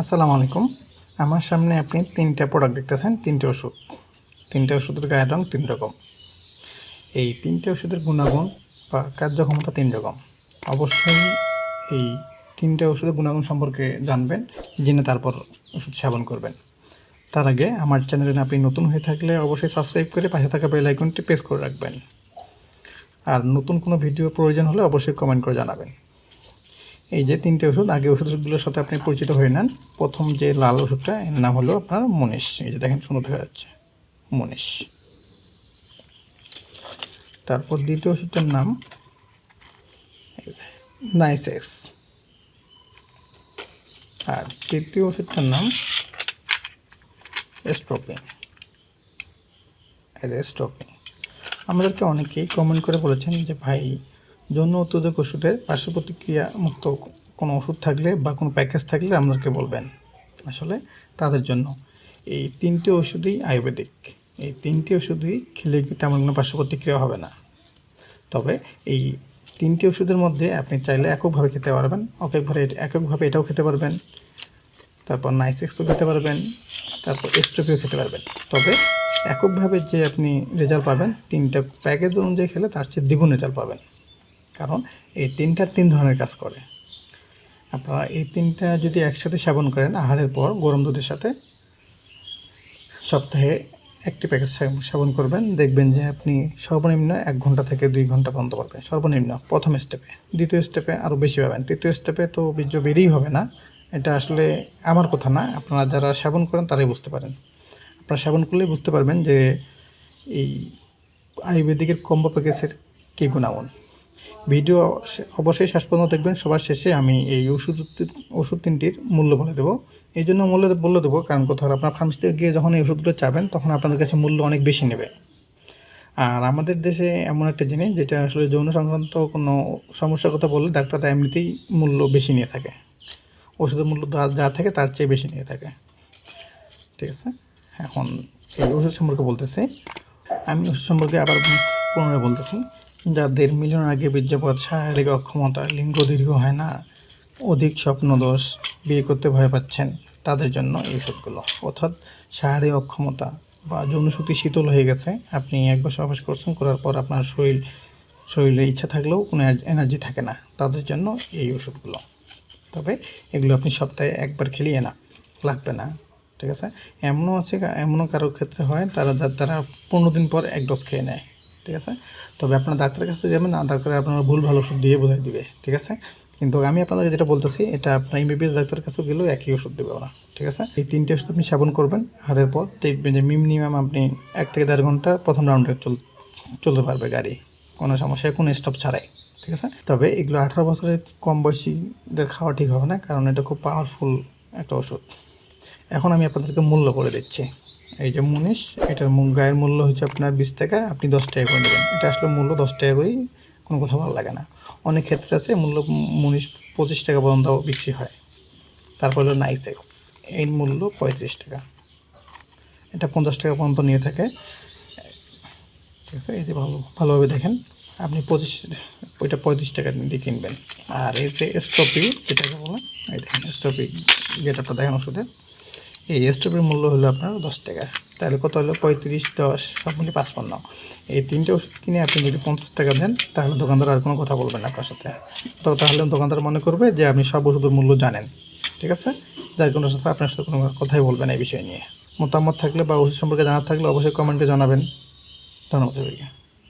আসসালামু আলাইকুম। আমার সামনে আপনি তিনটা প্রোডাক্ট দেখতেছেন, তিনটে ওষুধ। তিনটে ওষুধের গায়ের রং তিন রকম। এই তিনটে ওষুধের গুণাগুণ বা কার্যক্ষমতা তিন রকম। অবশ্যই এই তিনটে ওষুধের গুণাগুণ সম্পর্কে জানবেন, জেনে তারপর ওষুধ সেবন করবেন। তার আগে আমার চ্যানেলে আপনি নতুন হয়ে থাকলে অবশ্যই সাবস্ক্রাইব করে পাশে থাকা বেল আইকনটি প্রেস করে রাখবেন। আর নতুন কোনো ভিডিও প্রয়োজন হলে অবশ্যই কমেন্ট করে জানাবেন। এই যে তিনটে ওষুধ, আগে ওষুধগুলোর সাথে আপনি পরিচিত হয়ে নেন। প্রথম যে লাল ওষুধটা, এর নাম হলো আপনার মনীষ। এই যে দেখেন সুন্দর দেখা যাচ্ছে। মনীষ। তারপর দ্বিতীয় ওষুধটার নাম নাইসেক্স। আর তৃতীয় ওষুধটার নাম স্ট্রোপিং স্ট্রোপিং আমাদেরকে অনেকেই কমেন্ট করে বলেছেন যে, ভাই যৌন উত্তেজক ওষুধের পার্শ্ব প্রতিক্রিয়া মুক্ত কোনো ওষুধ থাকলে বা কোনো প্যাকেজ থাকলে আমাদেরকে বলবেন আসলে তাদের জন্য। এই তিনটি ওষুধই আয়ুর্বেদিক। এই তিনটি ওষুধই খেলে তেমন কোনো পার্শ্ব প্রতিক্রিয়া হবে না। তবে এই তিনটি ওষুধের মধ্যে আপনি চাইলে এককভাবে খেতে পারবেন, এককভাবে এককভাবে এটাও খেতে পারবেন, তারপর নাইসেক্সও খেতে পারবেন, তারপর এস্ট্রোপিও খেতে পারবেন। তবে এককভাবে যে আপনি রেজাল্ট পাবেন, তিনটা প্যাকেজ অনুযায়ী খেলে তার চেয়ে দ্বিগুণ রেজাল্ট পাবেন। কারণ এই তিনটার তিন ধরনের কাজ করে। আপনারা এই তিনটা যদি একসাথে সেবন করেন, আহারের পর গরম দুধের সাথে সপ্তাহে একটি প্যাকেজ সেবন করবেন। দেখবেন যে আপনি সর্বনিম্ন এক ঘণ্টা থেকে দুই ঘণ্টা পর্যন্ত পাবেন সর্বনিম্ন, প্রথম স্টেপে দ্বিতীয় স্টেপে আরও বেশি পাবেন। তৃতীয় স্টেপে তো বীর্য বেরিয়েই হবে না। এটা আসলে আমার কথা না। আপনারা যারা সেবন করেন, তারাই বুঝতে পারেন। আপনারা সেবন করলেই বুঝতে পারবেন যে এই আয়ুর্বেদিকের কম্বো প্যাকেজের কী গুণাগুণ। ভিডিও অবশ্যই শেষ পর্যন্ত দেখবেন। সবার শেষে আমি এই ওষুধ ওষুধ তিনটির মূল্য বলে দেবো। এই জন্য মূল্য বলে দেবো, কারণ কোথাও আপনার ফার্মেসিতে গিয়ে যখন এই ওষুধগুলো চাবেন, তখন আপনাদের কাছে মূল্য অনেক বেশি নেবে। আর আমাদের দেশে এমন একটা জিনিস, যেটা আসলে যৌন সংক্রান্ত কোনো সমস্যার কথা বললে ডাক্তাররা এমনিতেই মূল্য বেশি নিয়ে থাকে। ওষুধের মূল্য যা- থাকে তার চেয়ে বেশি নিয়ে থাকে। ঠিক আছে? এখন এই ওষুধ সম্পর্কে বলতেছি। আমি ওষুধ সম্পর্কে আবার পুনরায় বলতেছি। যাদের মিলনের আগে বীর্যপাত শারীরিক অক্ষমতা লিঙ্গ দীর্ঘ হয় না, অধিক স্বপ্নদোষ বিয়ে করতে ভয় পাচ্ছেন তাদের জন্য এই ওষুধগুলো। অর্থাৎ শারীরিক অক্ষমতা বা যৌনশক্তি শীতল হয়ে গেছে, আপনি এক বছর অভ্যাস করছেন, করার পর আপনার শরীর, শরীরে ইচ্ছা থাকলেও কোনো এনার্জি থাকে না তাদের জন্য এই ওষুধগুলো। তবে এগুলো আপনি সপ্তাহে একবার খেলিয়ে না, লাগবে না, ঠিক আছে? এমনও আছে এমনও কারোর ক্ষেত্রে হয়, তারা তারা পনেরো দিন পর এক ডোজ খেয়ে নেয়। ঠিক আছে? তবে আপনার ডাক্তারের কাছে যাবেন, না, ডাক্তার আপনার ভুল, ভালো ওষুধ দিয়ে বোঝাই দিবে, ঠিক আছে? কিন্তু আমি আপনাদের যেটা বলতেছি, এটা আপনার এমবিবিএস ডাক্তারের কাছেও গেলেও একই ওষুধ দেবে ওরা, ঠিক আছে? এই তিনটে ওষুধ আপনি সেবন করবেন হারের পর দেখবেন যে মিনিমাম আপনি এক থেকে দেড় ঘণ্টা প্রথম রাউন্ডে চল চলতে পারবে গাড়ি, কোনো সমস্যায়, কোনো স্টপ ছাড়াই, ঠিক আছে? তবে এগুলো আঠারো বছরের কম বয়সীদের খাওয়া ঠিক হবে না, কারণ এটা খুব পাওয়ারফুল একটা ওষুধ। এখন আমি আপনাদেরকে মূল্য করে দিচ্ছি। এই যে মুনিশ, এটার গায়ের মূল্য হচ্ছে আপনার বিশ টাকা, আপনি দশ টাকা করে নেবেন। এটা আসলে মূল্য দশ টাকা করেই কোনো কথা ভালো লাগে না। অনেক ক্ষেত্রে আছে, মূল্য মুনিশ পঁচিশ টাকা পর্যন্ত বিক্রি হয়। তারপর হলো নাইসেক্স, এর মূল্য পঁয়ত্রিশ টাকা। এটা পঞ্চাশ টাকা পর্যন্ত নিয়ে থাকে। ঠিক আছে, এই যে ভালো, ভালোভাবে দেখেন, আপনি পঁচিশ, ওইটা পঁয়ত্রিশ টাকা দিয়ে কিনবেন। আর এই যে স্টপি যেটাকে বলে, এই দেখেন স্টপি যেটা দেখেন ওষুধে এই স্টপের মূল্য হলো আপনার দশ টাকা। তাহলে কত হলো? পঁয়ত্রিশ, দশ সব মিলিয়ে পাঁচপান্ন। এই তিনটে ওষুধ কিনে আপনি যদি পঞ্চাশ টাকা দেন, তাহলে দোকানদার আর কোনো কথা বলবেন আপনার সাথে। তো তাহলে দোকানদার মনে করবে যে আপনি সব ওষুধের মূল্য জানেন। ঠিক আছে? যার কোনো সাথে আপনার সাথে কোনো কথাই বলবেন এই বিষয় নিয়ে। মতামত থাকলে বা ওষুধ সম্পর্কে জানার থাকলে অবশ্যই কমেন্টে জানাবেন। ধন্যবাদ